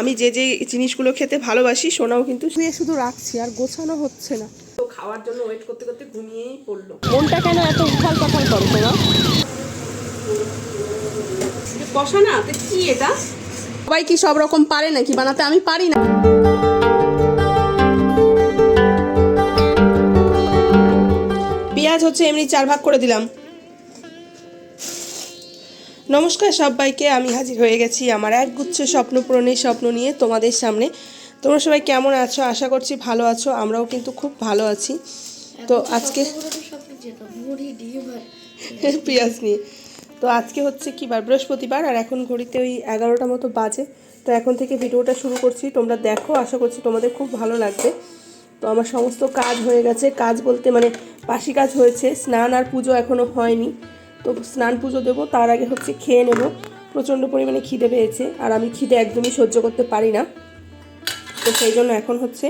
আমি যে যে জিনিসগুলো খেতে ভালোবাসি সোনাও কিন্তু শুয়ে শুধু রাখছি আর গোছানো হচ্ছে না। তো খাওয়ার জন্য ওয়েট করতে করতে ঘুমিয়েই পড়ল। মনটা কেন এত উথাল পাথাল করে সোনা কষা না কি এটা? সবাই কি সব রকম পারে নাকি? বানাতে আমি পারি না। পেঁয়াজ হচ্ছে এমনি চার ভাগ করে দিলাম। নমস্কার সবাইকে আমি হাজির হয়ে গেছি আমার এক গুচ্ছ স্বপ্ন পূরণের স্বপ্ন নিয়ে তোমাদের সামনে। তোমরা সবাই কেমন আছো? আশা করছি ভালো আছো আমরাও কিন্তু খুব ভালো আছি। তো আজকে পেঁয়াজ নিয়ে। তো আজকে হচ্ছে কি বার? বৃহস্পতিবার আর এখন ঘড়িতে ওই এগারোটা মতো বাজে। তো এখন থেকে ভিডিওটা শুরু করছি তোমরা দেখো আশা করছি তোমাদের খুব ভালো লাগবে। তো আমার সমস্ত কাজ হয়ে গেছে কাজ বলতে মানে বাসি কাজ হয়েছে স্নান আর পুজো এখনও হয়নি। তো স্নান পুজো দেবো, তার আগে হচ্ছে খেয়ে নেব। প্রচণ্ড পরিমাণে খিদে পেয়েছে, আর আমি খিদে একদমই সহ্য করতে পারি না। তো সেই জন্য এখন হচ্ছে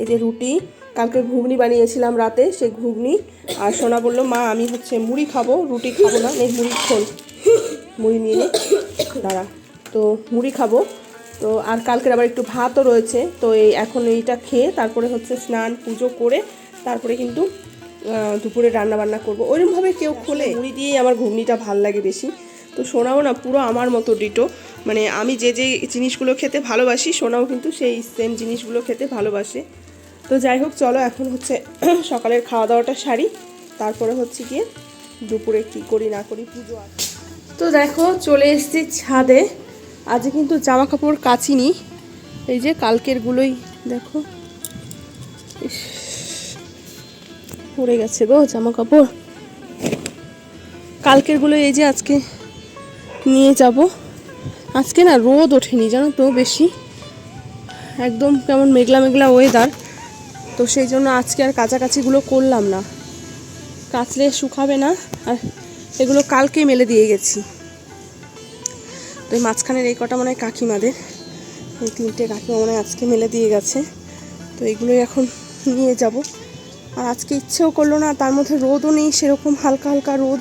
এই যে রুটি, কালকে ঘুগনি বানিয়েছিলাম রাতে, সেই ঘুগনি। আর সোনা বলল, মা, আমি হচ্ছে মুড়ি খাব, রুটি খাব না নেই মুড়ি খোল, মুড়ি নিয়ে দাঁড়া, তো মুড়ি খাব। তো আর কালকের আবার একটু ভাতও রয়েছে, তো এই এখন এইটা খেয়ে তারপরে হচ্ছে স্নান পুজো করে, তারপরে কিন্তু দুপুরে রান্না বান্না করব। ওইরকমভাবে কেউ খোলে। মুড়ি দিয়েই আমার ঘুগনিটা ভালো লাগে বেশি। তো সোনাও না পুরো আমার মতো ডিটো। মানে আমি যে যে জিনিসগুলো খেতে ভালোবাসি সোনাও কিন্তু সেই সেম জিনিসগুলো খেতে ভালোবাসে। তো যাই হোক চলো এখন হচ্ছে সকালের খাওয়া দাওয়াটা সারি। তারপরে হচ্ছে গিয়ে দুপুরে কি করি না করি পুজো তো দেখো চলে এসেছি ছাদে। আজ কিন্তু জামা কাপড় কাচিনি। এই যে কালকেরগুলোই দেখো। ইস, পড়ে গেছে গো জামা কাপড় কালকেরগুলো এই যে আজকে নিয়ে যাব। আজকে না রোদ ওঠেনি, জানো তো বেশি। একদম কেমন মেঘলা মেঘলা ওয়েদার তো সেই জন্য আজকে আর কাছাকাছিগুলো করলাম না। কাচলে শুকাবে না, আর এগুলো কালকে মেলে দিয়ে গেছি। তো মাঝখানের এই কটা মনে হয় কাকিমাদের। এই তিনটে কাকিমা মনে হয় আজকে মেলে দিয়ে গেছে। তো এগুলোই এখন নিয়ে যাব। আর আজকে ইচ্ছেও করল না তার মধ্যে রোদও নেই, সেরকম হালকা হালকা রোদ।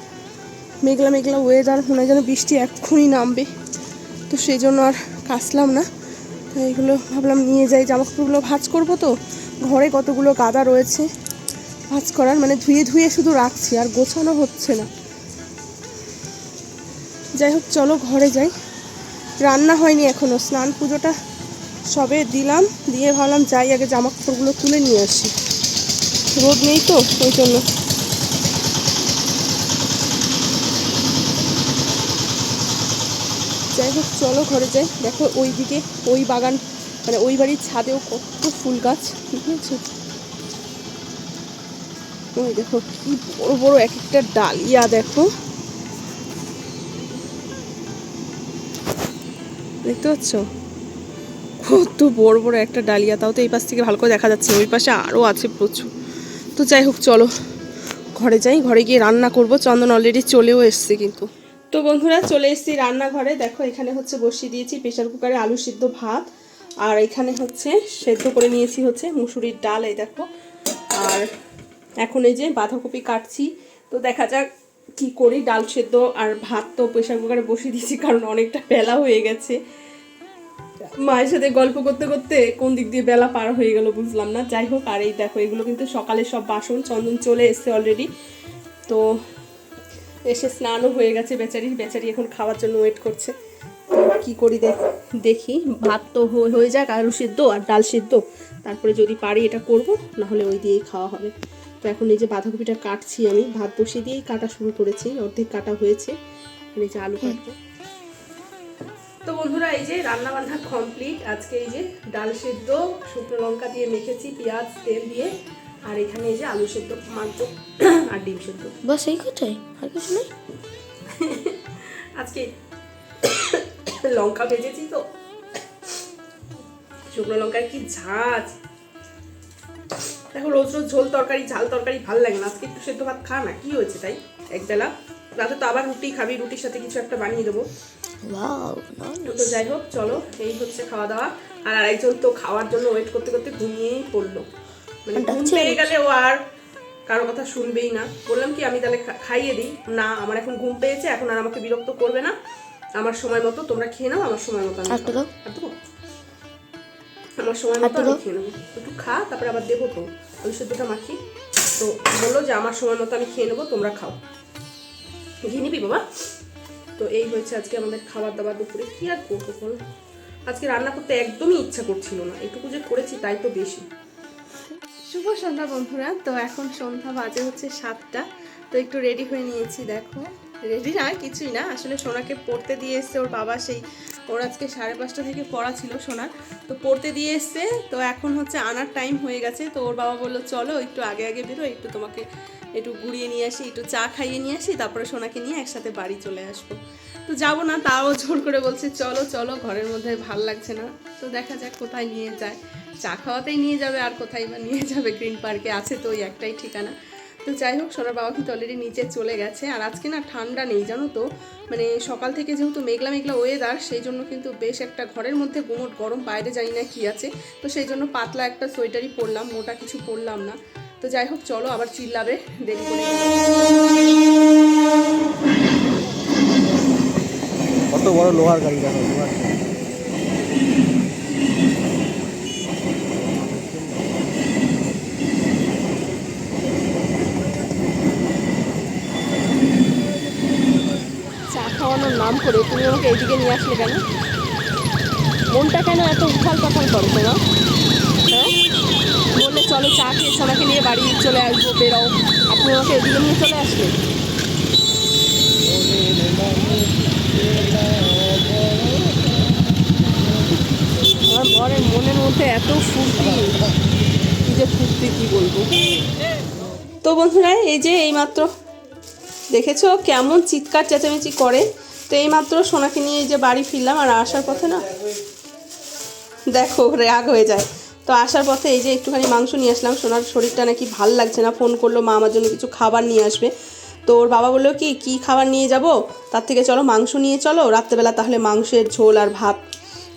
মেঘলা মেঘলা ওয়েদার মনে যেন বৃষ্টি এক্ষুনি নামবে। তো সেই জন্য আর কাচলাম না। তো এইগুলো ভাবলাম নিয়ে যাই জামা কাপড়গুলো ভাঁজ করব তো। ঘরে কতগুলো গাদা রয়েছে, ভাঁজ করার মানে ধুয়ে ধুয়ে শুধু রাখছি, আর গোছানো হচ্ছে না। যাই হোক, চলো ঘরে যাই। রান্না হয়নি এখনও স্নান পুজোটা সবে দিলাম, দিয়ে ভাবলাম যাই আগে জামা কাপড়গুলো তুলে নিয়ে আসি। রোদ নেই তো, ওই জন্য। যাই হোক, চলো ঘরে যাই। দেখো ওই দিকে ওই বাগান মানে ওই বাড়ির ছাদেও কত ফুল গাছ, ঠিক আছে? ওই দেখো, কি বড় বড় এক একটা ডালিয়া, দেখো। দেখতে পাচ্ছ? কত বড় বড় একটা ডালিয়া, তাও তো এই পাশ থেকে ভালো করে দেখা যাচ্ছে। ওই পাশে আরও আছে প্রচুর। তো যাই হোক, চলো। ঘরে যাই, ঘরে গিয়ে রান্না করব। চন্দন অলরেডি চলেও এসছে কিন্তু। তো বন্ধুরা, চলে এসেছি রান্নাঘরে। দেখো, এখানে হচ্ছে বসিয়ে দিয়েছি প্রেশার কুকারে আলু সিদ্ধ ভাত। আর এখানে হচ্ছে সেদ্ধ করে নিয়েছি হচ্ছে মুসুরির ডাল, এই দেখো। আর এখন এই যে বাঁধাকপি কাটছি। তো দেখা যাক কি করি। ডাল সেদ্ধ আর ভাত তো প্রেশার কুকারে বসিয়ে দিয়েছি, কারণ অনেকটা বেলা হয়ে গেছে। মায়ের সাথে গল্প করতে করতে কোন দিক দিয়ে বেলা পার হয়ে গেল বুঝলাম না। যাই হোক, আর এই দেখো, এগুলো কিন্তু সকালে সব বাসন, চন্দন চলে এসছে অলরেডি তো এসে স্নানও হয়ে গেছে বেচারি বেচারি এখন খাওয়ার জন্য ওয়েট করছে। কী করি দেখ দেখি। ভাত তো হয়ে যাক, আলু সিদ্ধ আর ডাল সিদ্ধ। তারপরে যদি পারি এটা করব না হলে ওই দিয়েই খাওয়া হবে। তো এখন এই যে বাঁধাকপিটা কাটছি আমি, ভাত বসিয়ে দিয়েই কাটা শুরু করেছি, অর্ধেক কাটা হয়েছে। এই যে আলু কাটবো। তো বন্ধুরা এই যে রান্না বান্না কমপ্লিট আজকে এই যে ডাল সেদ্ধ শুকনো লঙ্কা দিয়ে মেখেছি পেঁয়াজ তেল দিয়ে আর এখানে এই যে আলু সেদ্ধ মাংস আর ডিম সেদ্ধ। বাস এই কথাই? আর কিছু নেই? আজকে লঙ্কা ভেজেছি তো। শুকনো লঙ্কায় কি ঝাঁজ? দেখো রোজ রোজ ঝোল তরকারি ঝাল তরকারি ভালো লাগে না। আজকে একটু সেদ্ধ ভাত খা না কি হয়েছে তাই? একবেলা। রাতে তো আবার রুটি খাবি রুটির সাথে কিছু একটা বানিয়ে দেবো। তো যাই হোক চলো এই হচ্ছে খাওয়া দাওয়া আর আরেকজন তো খাওয়ার জন্য ওয়েট করতে করতে ঘুমিয়েই পড়ল। মানে ঘুম পেয়ে গেলে ও আর কারও কথা শুনবেই না। বললাম কি আমি তাহলে খাইয়ে দিই। না আমার এখন ঘুম পেয়েছে এখন আর আমাকে বিরক্ত করবে না। আমার সময় মতো তোমরা খেয়ে নাও আমার সময় মতো আমি? আমার সময় মতো আমি খেয়ে নেব। একটু খা তারপরে আবার দেবো তো। ওই সেদ্ধটা মাখি। তো বলল যে আমার সময় মতো আমি খেয়ে নেব তোমরা খাও। ঘি নিবি বাবা? তো এই হয়েছে আজকে আমাদের খাবার দাবার দুপুরে। কি আর করব বলো? আজকে রান্না করতে একদমই ইচ্ছা করছিল না। এটুকু যে করেছি তাই তো বেশি। শুভ সন্ধ্যা বন্ধুরা। তো এখন সন্ধ্যা বাজে হচ্ছে সাতটা। তো একটু রেডি হয়ে নিয়েছি, দেখো। রেডি না, কিছুই না। আসলে সোনাকে পড়তে দিয়ে এসছে ওর বাবা সেই ওর আজকে সাড়ে পাঁচটা থেকে পড়া ছিল সোনার, তো পড়তে দিয়ে এসছে, তো এখন হচ্ছে আনার টাইম হয়ে গেছে, তো ওর বাবা বলল, চলো একটু আগে আগে বেরো, একটু তোমাকে একটু ঘুরিয়ে নিয়ে আসি, একটু চা খাইয়ে নিয়ে আসি, তারপরে সোনাকে নিয়ে একসাথে বাড়ি চলে আসব। তো যাব না, তাও জোর করে বলছে, চলো চলো, ঘরের মধ্যে ভালো লাগছে না। তো দেখা যাক কোথায় নিয়ে যায়। চা খাওয়াতেই নিয়ে যাবে, আর কোথায় বা নিয়ে যাবে, গ্রিন পার্কে আছে তো ওই একটাই ঠিকানা। তো যাই হোক, সোনার বাবা কিন্তু অলরেডি নিচে চলে গেছে। আর আজকে না ঠান্ডা নেই, জানো তো? মানে সকাল থেকে যেহেতু মেঘলা মেঘলা ওয়েদার সেই জন্য কিন্তু বেশ একটা ঘরের মধ্যে গুমোট গরম, বাইরে জানি না কি আছে। তো সেই জন্য পাতলা একটা সোয়েটারই পরলাম, মোটা কিছু পরলাম না। তো যাই হোক, চলো আবার চিল্লাবে, দেরি করে কত বড় লোহার গাড়ি দেখো, লোহার চা খাওয়ানোর নাম করে, তুমি আমাকে এইদিকে নিয়ে আসলে কেন? মনটা কেন এত উথাল পাথাল করো তোমার? হ্যাঁ? বললে চলো চা খেয়ে সোনাকে নিয়ে বাড়ি চলে আসব, বেরো। আপনি আমাকে এদিকে নিয়ে চলে আসলে আমার ঘরের মনের মধ্যে এত ফুর্তি। কি যে ফুর্তি, কি বলব? তো বন্ধুরা, এই যে এইমাত্র। দেখেছ কেমন চিৎকার চেঁচামেচি করে? তো এইমাত্র সোনাকে নিয়ে এই যে বাড়ি ফিরলাম আর আসার পথে না দেখো রাগ হয়ে যায়। তো আসার পথে এই যে একটুখানি মাংস নিয়ে আসলাম। সোনার শরীরটা নাকি ভালো লাগছে না। ফোন করল, মা আমার জন্য কিছু খাবার নিয়ে আসবে। তো ওর বাবা বলল, কি, কী খাবার নিয়ে যাব? তার থেকে, চলো মাংস নিয়ে চলো। রাত্রেবেলা তাহলে মাংসের ঝোল আর ভাত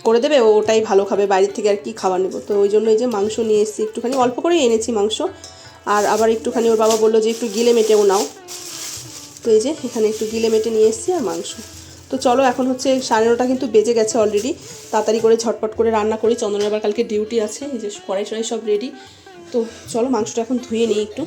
করে দেবে। ওটাই ভালো খাবে। বাইরের থেকে আর কি খাবার নেব? তো ওই জন্য এই যে মাংস নিয়ে এসেছি। একটুখানি অল্প করেই এনেছি মাংস। আর আবার একটুখানি ওর বাবা বলল যে, একটু গিলে মেটেও নাও। তো এই যে এখানে একটু গিলে মেটে নিয়ে এসেছি আর মাংস। তো চলো এখন হচ্ছে সাড়ে নটা কিন্তু বেজে গেছে অলরেডি তাড়াতাড়ি করে ঝটপট করে রান্না করি। চন্দন আবার কালকে ডিউটি আছে। এই যে কড়াই সব রেডি তো চলো মাংসটা এখন ধুয়ে নিই একটু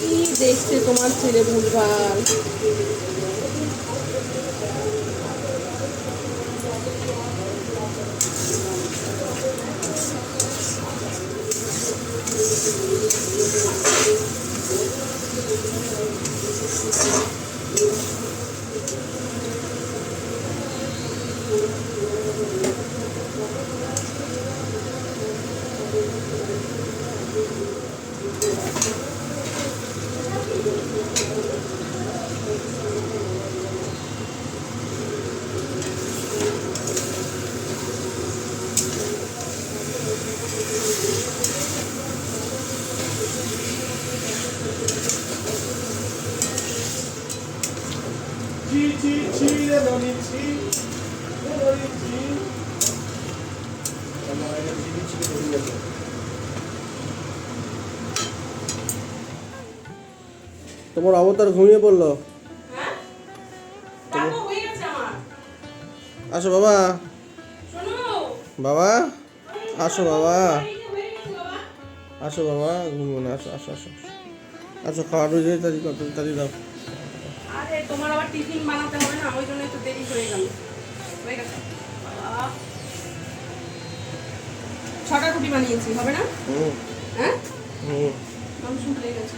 কি দেখছে তোমার ছেলে ভুলভাল তোমার অবতার ঘুমিয়ে পড়ল। আসো বাবা। বাবা আসো বাবা। আসো বাবা ঘুমো না আসো আসো আসো আসো। খাওয়া রয়েছে তাড়ি কত তাড়ি দাও। আরে তোমার আবার টিফিন বানাতে হবে না ওই জন্য একটু দেরি হয়ে গেল। হয়ে গেছে। ছটা রুটি বানিয়েছি হবে না? হুম। হ্যাঁ? হুম। গেছে।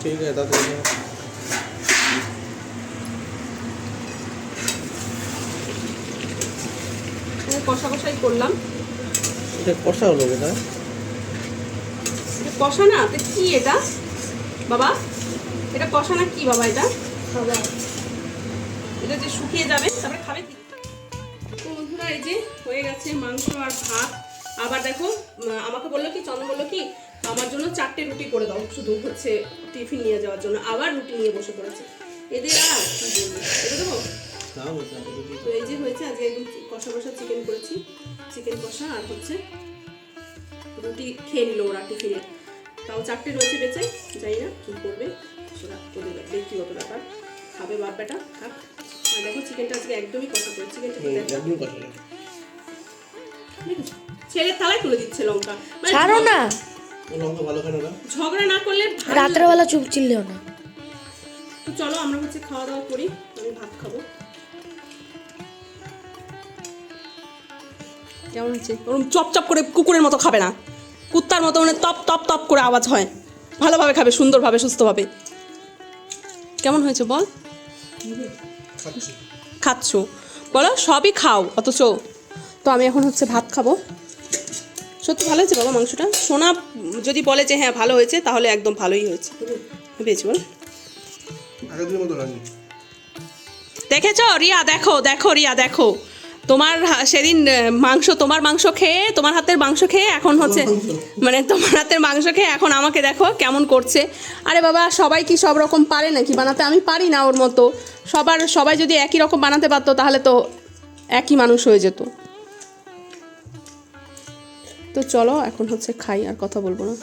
ঠিক আছে তাড়াতাড়ি নাও। এখানে কষা কষাই করলাম। এটা কষা হলো এটা এটা কষা না তো কি এটা? বাবা এটা কষা না কি বাবা এটা? এটা যে শুকিয়ে যাবে তারপরে খাবে বন্ধুরা এই যে হয়ে গেছে মাংস আর ভাত। আবার দেখো আমাকে বলল কি চন্দ্র বলল কি আমার জন্য চারটে রুটি করে দাও শুধু হচ্ছে টিফিন নিয়ে যাওয়ার জন্য আবার রুটি নিয়ে বসে পড়েছে। এদের আর কি বলব এটা দেবো। তো এই যে হয়েছে আজকে একদম কষা কষা চিকেন করেছি। চিকেন কষা আর হচ্ছে রুটি খেয়ে নিল ওরা টিফিনে। তাও চারটে রয়েছে বেঁচে জানি না কী করবে সেটা ওদের ব্যক্তিগত ব্যাপার। খাবে বাপ বেটা খাক। আর দেখো চিকেনটা আজকে একদমই কষা করে চিকেনটা ছেলের থালায় তুলে দিচ্ছে লঙ্কা। মানে ছাড়ো না। ঝগড়া না করলে রাতের বেলা চুপ চিল্লেও না তো চলো আমরা হচ্ছে খাওয়া দাওয়া করি আমি ভাত খাব। কেমন হচ্ছে? ওরকম চপ চপ করে কুকুরের মতো খাবে না। কুত্তার মতো মানে তপ তপ তপ করে আওয়াজ হয়। ভালোভাবে খাবে সুন্দরভাবে সুস্থভাবে। কেমন হয়েছে বল? খাচ্ছ। বলো সবই খাও অথচ। তো আমি এখন হচ্ছে ভাত খাব। সত্যি ভালো হয়েছে বাবা মাংসটা? সোনা যদি বলে যে হ্যাঁ ভালো হয়েছে তাহলে একদম ভালোই হয়েছে। পেয়েছি বল। দেখেছ? রিয়া দেখো দেখো রিয়া দেখো। তোমার সেদিন মাংস তোমার মাংস খেয়ে তোমার হাতের মাংস খেয়ে এখন হচ্ছে মানে তোমার হাতের মাংস খেয়ে এখন আমাকে দেখো কেমন করছে। আরে বাবা সবাই কি সব রকম পারে নাকি? বানাতে আমি পারি না ওর মতো। সবার সবাই যদি একই রকম বানাতে পারতো তাহলে তো একই মানুষ হয়ে যেত। তো চলো এখন হচ্ছে খাই আর কথা বলব না।